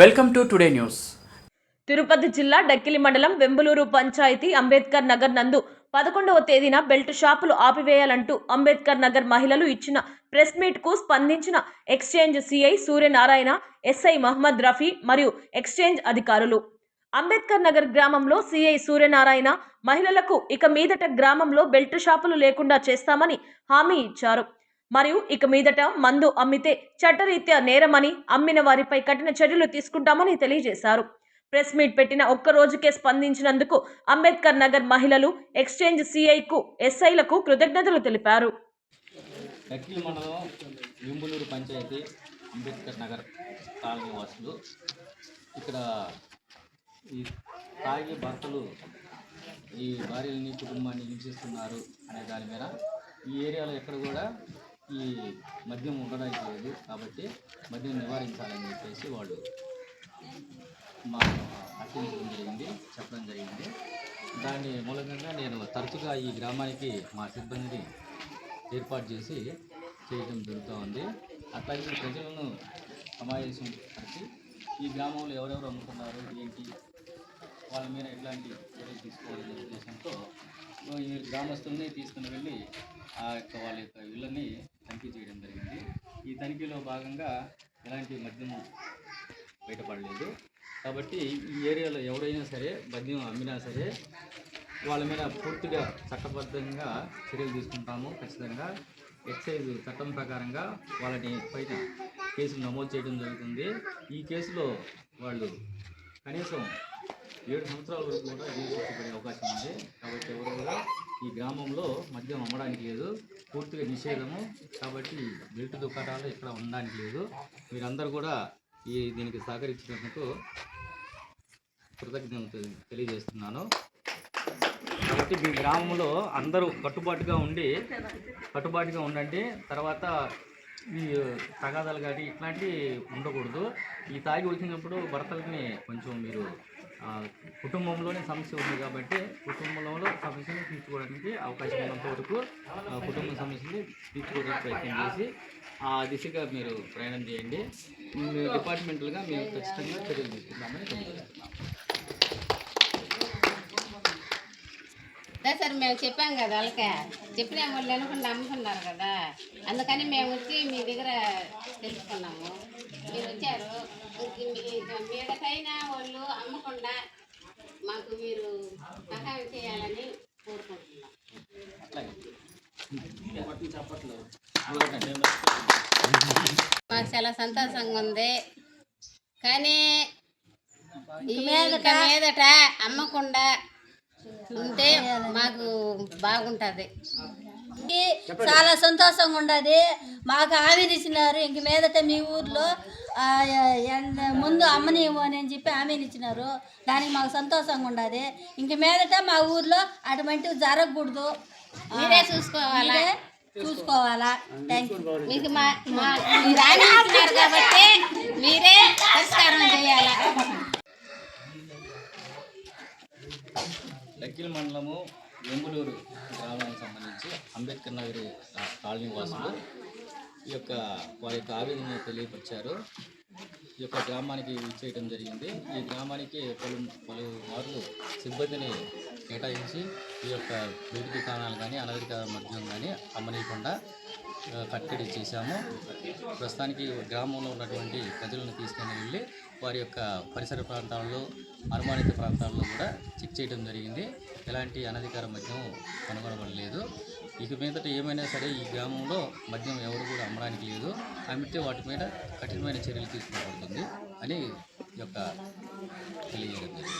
Welcome to today news. Tirupati జిల్లా డక్కిలి మండలం వెంబులూరు పంచాయతీ అంబేద్కర్ నగర్ నందు పదకొండవ తేదీన బెల్ట్ షాపులు ఆపివేయాలంటూ అంబేద్కర్ నగర్ మహిళలు ఇచ్చిన ప్రెస్ మీట్కు స్పందించిన exchange CI Suryanarayana SI Mohammed Rafi మరియు ఎక్స్చేంజ్ అధికారులు. అంబేద్కర్ నగర్ గ్రామంలో సిఐ సూర్యనారాయణ మహిళలకు ఇక మీదట గ్రామంలో బెల్ట్ షాపులు లేకుండా చేస్తామని హామీ ఇచ్చారు. మరియు ఇక మీదట మందు అమ్మితే చట్టరీత్యా నేరమని అమ్మిన వారిపై కఠిన చర్యలు తీసుకుంటామని తెలియజేశారు. ప్రెస్ మీట్ పెట్టిన ఒక్క రోజుకే స్పందించినందుకు అంబేద్కర్ నగర్ మహిళలు ఎక్స్చేంజ్ సిఐకు ఎస్ఐలకు కృతజ్ఞతలు తెలిపారు. మండలం పంచాయతీ అంబేద్కర్ నగర్ కాలనీ వాసులు. ఇక్కడ ఈ తాగి భర్తలు ఈ భార్యలని కుటుంబాన్ని హింసిస్తున్నారు అనే దాని మీద ఈ ఏరియాలో ఎక్కడ కూడా ఈ మద్యం ఉండడానికి లేదు కాబట్టి మద్యం నివారించాలని చెప్పేసి వాళ్ళు మా అర్థించడం జరిగింది చెప్పడం జరిగింది. దాని మూలంగా నేను తరచుగా ఈ గ్రామానికి మా సిబ్బందిని ఏర్పాటు చేసి చేయడం జరుగుతూ ఉంది. అట్లాగే ప్రజలను సమావేశం పరిచి ఈ గ్రామంలో ఎవరెవరు అమ్ముతున్నారు ఏంటి వాళ్ళ మీద ఎట్లాంటి చర్యలు తీసుకోవాలనే ఉద్దేశంతో ఈ గ్రామస్తుల్ని తీసుకుని వెళ్ళి ఆ యొక్క వాళ్ళ యొక్క ఇళ్ళని తనిఖీ చేయడం జరిగింది. ఈ తనిఖీలో భాగంగా ఎలాంటి మద్యము బయటపడలేదు. కాబట్టి ఈ ఏరియాలో ఎవరైనా సరే మద్యం అమ్మినా సరే వాళ్ళ మీద పూర్తిగా చట్టబద్ధంగా చర్యలు తీసుకుంటాము. ఖచ్చితంగా ఎక్సైజ్ చట్టం ప్రకారంగా వాళ్ళని పైన కేసులు నమోదు చేయడం జరుగుతుంది. ఈ కేసులో వాళ్ళు కనీసం ఏడు సంవత్సరాల వరకు కూడా నిషేధించబడే పడే అవకాశం ఉంది. కాబట్టి ఎవరు కూడా ఈ గ్రామంలో మద్యం అమ్మడానికి లేదు. పూర్తిగా నిషేధము. కాబట్టి బెల్ట్ దుకాణాలు ఇక్కడ ఉండడానికి లేదు. మీరందరూ కూడా ఈ దీనికి సహకరించినందుకు కృతజ్ఞతలు తెలియజేస్తున్నాను. కాబట్టి మీ గ్రామంలో అందరూ కట్టుబాటుగా ఉండి కట్టుబాటుగా ఉండండి. తర్వాత ఈ తగాదాలు కానీ ఇట్లాంటివి ఉండకూడదు. ఈ తాగి వచ్చినప్పుడు భర్తలని కొంచెం మీరు కుటుంబంలోనే సమస్య ఉంది కాబట్టి కుటుంబంలో సమస్యను తీర్చుకోవడానికి అవకాశం ఉన్నంత వరకు కుటుంబ సమస్యని తీర్చుకోవడానికి ప్రయత్నం చేసి ఆ దిశగా మీరు ప్రయాణం చేయండి. మీ డిపార్ట్మెంటల్గా మేము ఖచ్చితంగా చర్యలు తీసుకుందామని అదే సార్ మేము చెప్పాం కదా వాళ్ళకి. చెప్పిన వాళ్ళు అనుకుంటే నమ్ముకున్నారు కదా. అందుకని మేము వచ్చి మీ దగ్గర తెలుసుకున్నాము మీరు వచ్చారు ఇంక మీ- మీడకైనా వాళ్ళు అమ్మకుండా మాకు మీరు సహాయం చేయాలని కోరుకుంటున్నాం. మాకు చాలా సంతోషంగా ఉంది. కానీ ఈ ఇక మీదట అమ్మకుండా ఉంటే మాకు బాగుంటుంది. చాలా సంతోషంగా ఉండదు. మాకు హామీలు ఇచ్చినారు. ఇంక మీదట మీ ఊర్లో ముందు అమ్మనివ్వు అని చెప్పి హామీలు ఇచ్చినారు. దానికి మాకు సంతోషంగా ఉండదు. ఇంక మీదట మా ఊర్లో అటువంటివి జరగకూడదు. మీరే చూసుకోవాలా? చూసుకోవాలా? థ్యాంక్ యూ మీకు మా మా- మీరు హామీ ఇచ్చినారు కాబట్టి మీరే పరిష్కారం చేయాలా? మండలము వెంగులూరు గ్రామానికి సంబంధించి అంబేద్కర్ నగర్ కాలనీ వాసులు ఈ యొక్క వారి యొక్క ఆవేదన తెలియపరిచారు. ఈ యొక్క గ్రామానికి ఇచ్చేయడం జరిగింది. ఈ గ్రామానికి పలు పలు మార్లు సిబ్బందిని కేటాయించి ఈ యొక్క బీడి దుకాణాలు కానీ అనధిక మద్యం కానీ అమ్మనీయకుండా కట్టడి చేశాము. ప్రస్తుతానికి గ్రామంలో ఉన్నటువంటి ప్రజలను తీసుకొని వెళ్ళి వారి యొక్క పరిసర ప్రాంతాల్లో అనుమానిత ప్రాంతాల్లో కూడా చెక్ చేయడం జరిగింది. ఎలాంటి అనధికార మద్యం కనుగొనబడలేదు. ఇక మీదట ఏమైనా సరే ఈ గ్రామంలో మద్యం ఎవరు కూడా అమ్మడానికి లేదు. అమ్మితే వాటి మీద కఠినమైన చర్యలు తీసుకోబడుతుంది అని యొక్క తెలియజేయడం జరిగింది.